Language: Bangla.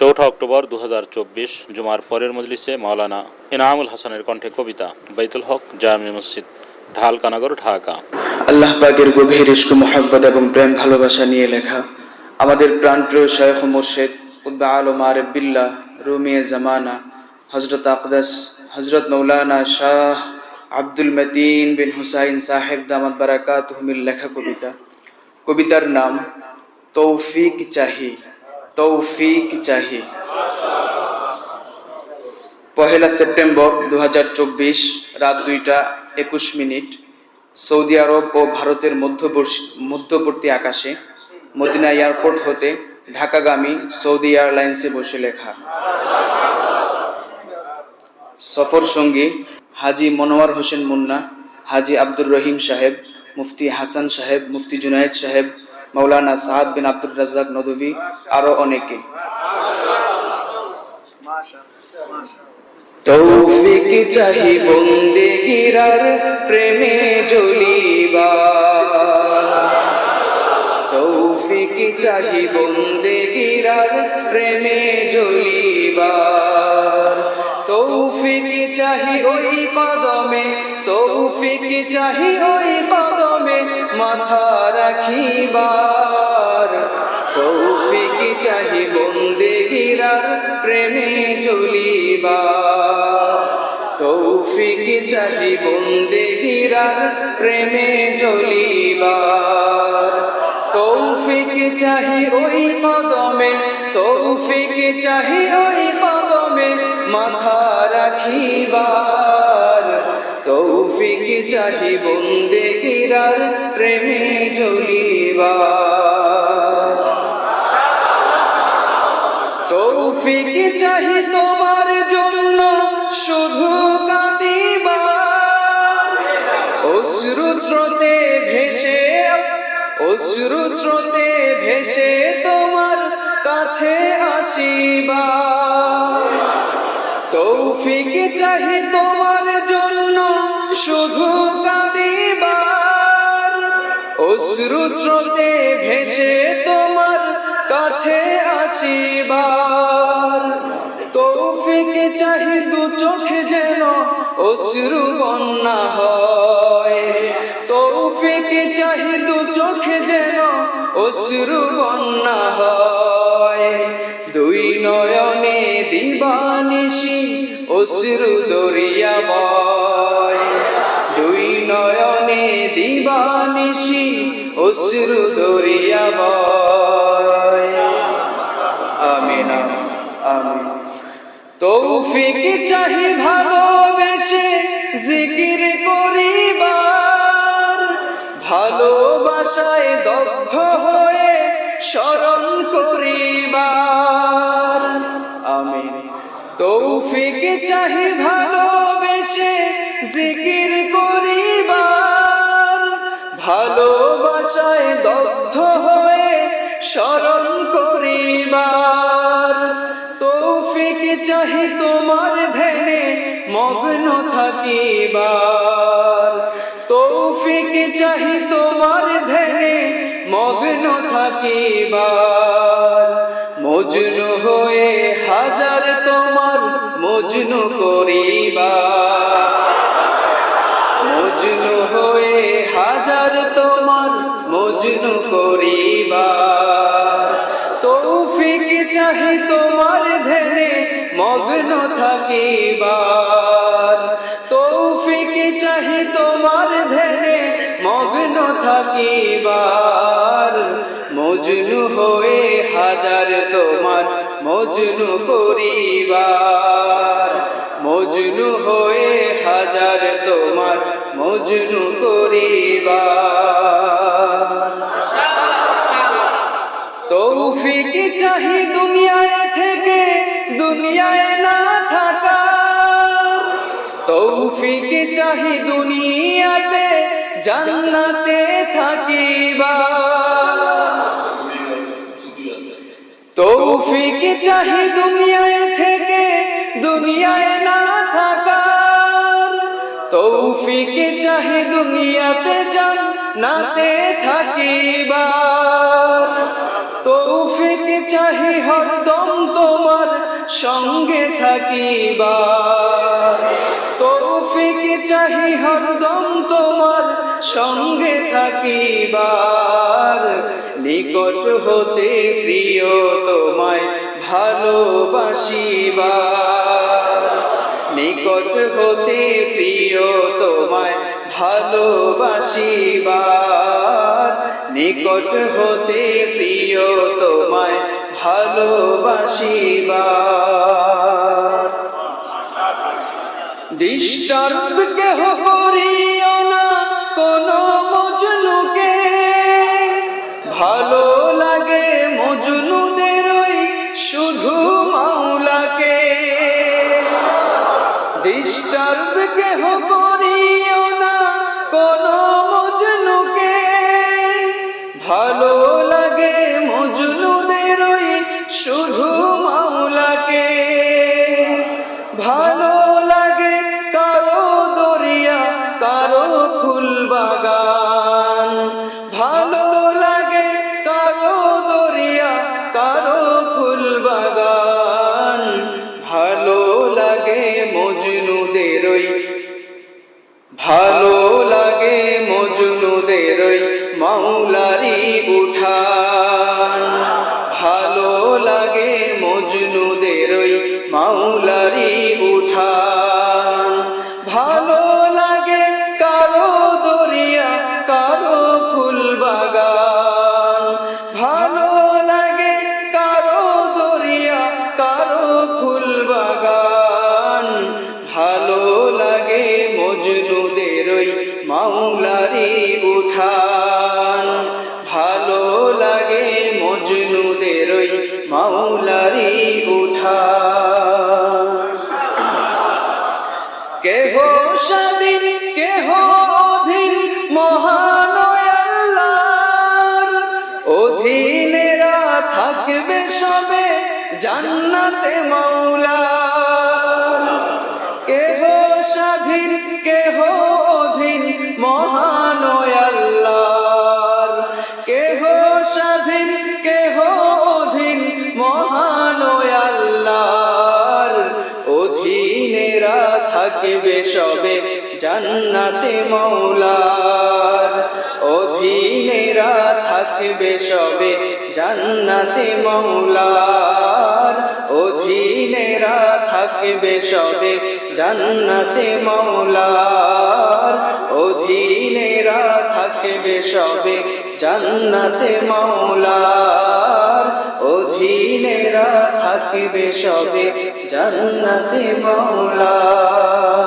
চৌঠা অক্টোবর দু হাজার চব্বিশ, জুমার পরের মজলিসে মাওলানা ইনামুল হাসানের কণ্ঠে কবিতা বৈতুল হক, জামি মসজিদ ঢালকানগর ঢাকা। আল্লাহ পাকের গভীর ইস্ক মোহাব্বত এবং প্রেম ভালোবাসা নিয়ে লেখা আমাদের প্রাণপ্রিয় শেখ মুর্শেদ উদ্বা আলম আরেফ বিল্লাহ রুমিয়ে জামানা হজরত আকদাস হজরত মৌলানা শাহ আব্দুল মতিন বিন হুসাইন সাহেব দামাত বারাকাত হুমির লেখা কবিতা। কবিতার নাম, তৌফিক চাহি। তৌফিক চাহি। পহেলা সেপ্টেম্বর দু হাজার চব্বিশ রাত দুইটা একুশ মিনিট সৌদি আরব ও ভারতের মধ্যবর্তী আকাশে মদিনা এয়ারপোর্ট হতে ঢাকাগামী সৌদি এয়ারলাইন্সে বসে লেখা। সফর সঙ্গী হাজি মনোয়ার হোসেন মুন্না, হাজি আব্দুর রহিম সাহেব, মুফতি হাসান সাহেব, মুফতি জুনায়েদ সাহেব মৌলানা সাদ বিন আব্দুর রাজ্জাক নদভী আরও অনেকে। তৌফিক চাহি বন্দেগিরার প্রেমে জ্বলিবা। তৌফিক চাহি প্রেমে জ্বলিবার তৌফিক চাহি ওই কদমে, তৌফিক চাহি ওই কদমে। মাথা রাখিবার। তৌফিক চাহি বন্দেগিরার প্রেমে জ্বলিবার। তৌফিক চাহি বন্দেগিরার প্রেমে জ্বলিবার। তৌফিক চাহি ওই কদমে, তৌফিক চাহি ওই কদমে মাথা রাখিবার। তৌফিক চাহি বন্দেগিরার প্রেমে জ্বলিবার তৌফিক চাহি তোমার জন্য শুধু কাঁদিবার অশ্রু স্রোতে ভেসে, অশ্রু স্রোতে ভেসে তোমার কাছে আসিবার তৌফিক চাহি তোমার জন্য শুধু কাঁদিবার অশ্রু স্রোতে ভেসে তোমার কাছে আসিবার। তৌফিক চাহি দু চোখে যেন অশ্রু বন্যা হয়। তৌফিক চাহি দু চোখে যেন অশ্রু বন্যা হয়। দুই নয়নে দিবানিশি অশ্রু দরিয়া বয়। নয়নে দিবানিশি, অশ্রু দরিয়া আমিন আমিন। তৌফিক চাহি ভালোবেসে জিকির করিবার। ভালোবাসায় দগ্ধ হয়ে স্মরণ করিবার। আমিন। তৌফিক চাহি ভালোবেসে জিকির করিবার। ভালোবাসায় দগ্ধ হয়ে স্মরণ করিবার। তৌফিক চাহি তোমার ধ্যানে মগ্ন থাকিবার। তৌফিক চাহি তোমার ধ্যানে মগ্ন থাকিবার। মজনু হয়ে হাজার তোমার মজনু করিবার মজনু হয়ে হাজার তোমার মজনু করিবার তৌফিক চাহি তোমার ধ্যানে মগ্ন থাকিবার তৌফিক চাহি তোমার ধ্যানে মগ্ন থাকিবার মজনু হয়ে হাজার তোমার মজনু করিবার হাজার তোমার মজনু করিবার। তৌফিক চাহি দুনিয়ায় থেকে, দুনিয়ায় না থাকার। তৌফিক চাহি দুনিয়াতে, জান্নাতে থাকিবার। তৌফিক চাহি দুনিয়ায় থেকে, দুনিয়ায় না তৌফিক চাহি দুনিয়াতে জান্নাতে থাকিবার। তৌফিক চাহি হরদম তোমার সঙ্গে থাকিবার। তৌফিক চাহি হরদম তোমার সঙ্গে থাকিবার। নিকট হতে প্রিয় তোমায় ভালোবাসিবার। নিকট হতে প্রিয়, তোমায় ভালোবাসিবার নিকট হতে প্রিয়, তোমায় ভালোবাসিবার ডিস্টার্ব কেহ করিও না, কোন মজনুকে। ভালো লাগে মজনুদের শুধু ডিস্টার্ব কেহ করিও ভালো লাগে মজনুদের ওই মাওলারি উঠান। ভালো লাগে মজনুদের ওই মাওলারি উঠান। স্বাধীন কেহ অধীন মহানয় আল্লাহর। অধীনেরা থাকবে সবে জান্নাতে মাওলা। কেহ স্বাধীন কেহ জান্নাতে মৌলার অধীনেরা থাকবে সবে। জান্নাতে মৌলার অধীনেরা থাকবে সবে। জান্নাতে মৌলার অধীনেরা থাকবে সবে। জান্নাতে মৌলার অধীনেরা থাকবে সবে। জান্নাতে মৌলার